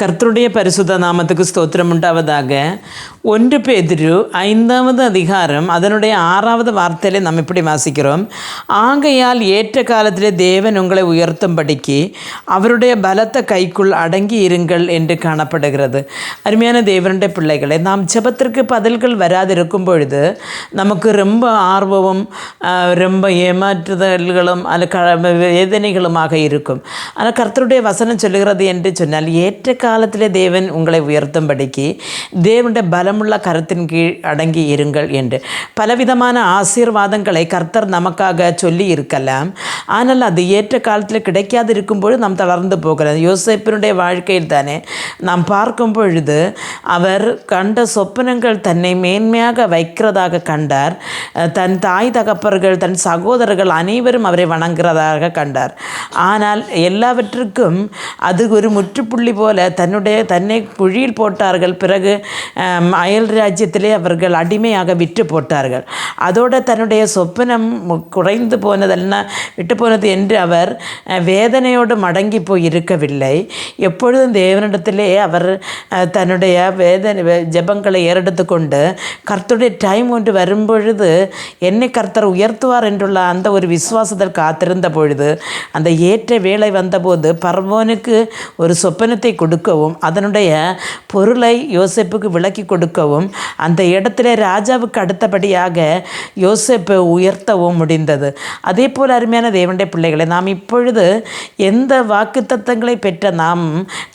கர்த்தருடைய பரிசுத்த நாமத்துக்கு ஸ்தோத்திரம் உண்டாவதாக. ஒன்று பேதிரு ஐந்தாவது அதிகாரம் அதனுடைய ஆறாவது வார்த்தையிலே நாம் இப்படி வாசிக்கிறோம். ஆகையால் ஏற்ற காலத்திலே தேவன் உங்களை உயர்த்தும்படிக்கு அவருடைய பலத்த கைக்குள் அடங்கி இருங்கள் என்று காணப்படுகிறது. அருமையான தேவனுடைய பிள்ளைகளை நாம் ஜபத்திற்கு பதில்கள் வராதிருக்கும் பொழுது நமக்கு ரொம்ப ஆர்வமும் ரொம்ப ஏமாற்றுதல்களும் அல்ல க வேதனைகளுமாக இருக்கும். ஆனால் கர்த்தருடைய வசனம் சொல்லுகிறது என்று சொன்னால் ஏற்ற காலத்திலே தேவன் உங்களை உயர்த்தும்படிக்கு தேவனுடைய பலமுள்ள கருத்தின் கீழ் அடங்கி இருங்கள் என்று. பலவிதமான ஆசீர்வாதங்களை கர்த்தர் நமக்காக சொல்லி இருக்கலாம். ஆனால் அது ஏற்ற காலத்தில் கிடைக்காது இருக்கும்போது நாம் தளர்ந்து போகிறோம். யோசிப்பினுடைய வாழ்க்கையில் தானே நாம் பார்க்கும் பொழுது அவர் கண்ட சொப்பனங்கள் தன்னை மேன்மையாக வைக்கிறதாக கண்டார். தன் தாய் தகப்பர்கள் தன் சகோதரர்கள் அனைவரும் அவரை வணங்குறதாக கண்டார். ஆனால் எல்லாவற்றுக்கும் அது ஒரு முற்றுப்புள்ளி போல தன்னுடைய தன்னை குழியில் போட்டார்கள். பிறகு அயல் ராஜ்யத்திலே அவர்கள் அடிமையாக விற்று போட்டார்கள். அதோட தன்னுடைய சொப்பனம் குறைந்து போனதெல்லாம் விட்டு போனது என்று அவர் வேதனையோடு மடங்கி போய் இருக்கவில்லை. எப்பொழுதும் தேவனிடத்திலே அவர் தன்னுடைய வேதனை ஜபங்களை ஏறெடுத்து கொண்டு கர்த்தருடைய டைம் ஒன்று வரும்பொழுது என்னை கர்த்தர் உயர்த்துவார் என்றுள்ள அந்த ஒரு விசுவாசத்தில் காத்திருந்த பொழுது அந்த ஏற்ற வேலை வந்தபோது பர்வோனுக்கு ஒரு சொப்பனத்தை கொடுக்கவும் அதனுடைய பொருளை யோசிப்புக்கு விளக்கி கொடுக்கவும் அந்த இடத்துல ராஜாவுக்கு அடுத்தபடியாக யோசிப்பை உயர்த்தவும் முடிந்தது. அதே போல் அருமையான தேவனுடைய பிள்ளைகளை நாம் இப்பொழுது எந்த வாக்குத்தத்தங்களை பெற்ற நாம்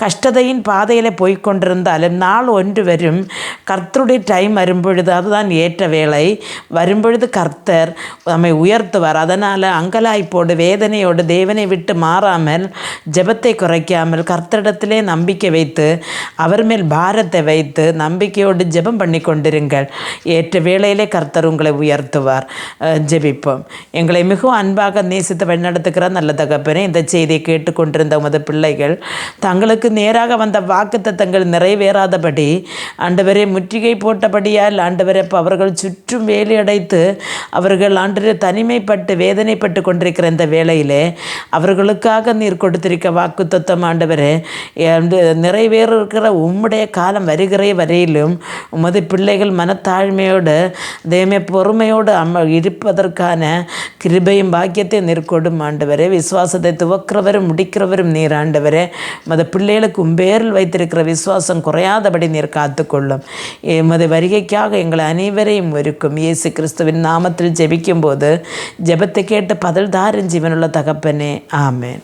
கஷ்டதையின் பாதையில் போய்கொண்டிருந்தாலும் நாள் ஒன்று வரும் கர்த்தருடைய டைம் வரும்பொழுது அதுதான் ஏற்ற வேலை வரும்பொழுது கர்த்தர் நம்மை உயர்த்துவார். அதனால் அங்கலாய்ப்போடு வேதனையோடு தேவனை விட்டு மாறாமல் ஜபத்தை குறைக்காமல் கர்த்தரிடத்திலே நம்பிக்கை வைத்து அவர் மேல் பாரத்தை வைத்து நம்பிக்கையோடு ஜெபம் பண்ணி கொண்டிருங்கள். ஏற்ற வேளையிலே கர்த்தர் உங்களை உயர்த்துவார். அஹ், ஜெபிப்போம். எங்களை மிகவும் அன்பாக நேசித்து வழிநடத்துகிற நல்ல தகப்பனே இந்த செய்தியை கேட்டுக்கொண்டிருந்த உமது பிள்ளைகள் தங்களுக்கு நேராக வந்த வாக்குத்தத்தங்கள் நிறைவேறாதபடி ஆண்டவரே முற்றுகை போட்டபடியால் ஆண்டவரே அவர்கள் சுற்றும் வேலையடைத்து அவர்கள் ஆண்டு தனிமைப்பட்டு வேதனைப்பட்டு கொண்டிருக்கிற இந்த வேளையிலே அவர்களுக்காக நீர் கொடுத்திருக்க வாக்குத்தத்தம் ஆண்டவரே அந்த நிறைவேற இருக்கிற உம்முடைய காலம் வருகிற வரையிலும் உமது பிள்ளைகள் மனத்தாழ்மையோடு தேமே பொறுமையோடு அம்ம இருப்பதற்கான கிருபையும் பாக்கியத்தை நீர்கொடும் ஆண்டவரே. விசுவாசத்தை துவக்கிறவரும் முடிக்கிறவரும் நீர் ஆண்டவரே. மத பிள்ளைகளுக்கு உம்பேரில் வைத்திருக்கிற விசுவாசம் குறையாதபடி நீர் காத்துக்கொள்ளும். எமது வருகைக்காக எங்களை அனைவரையும் ஒருக்கும் இயேசு கிறிஸ்துவின் நாமத்தில் ஜெபிக்கும்போது ஜெபத்தை கேட்டு பதில் தாரும் ஜீவனுள்ள தகப்பனே. ஆமேன்.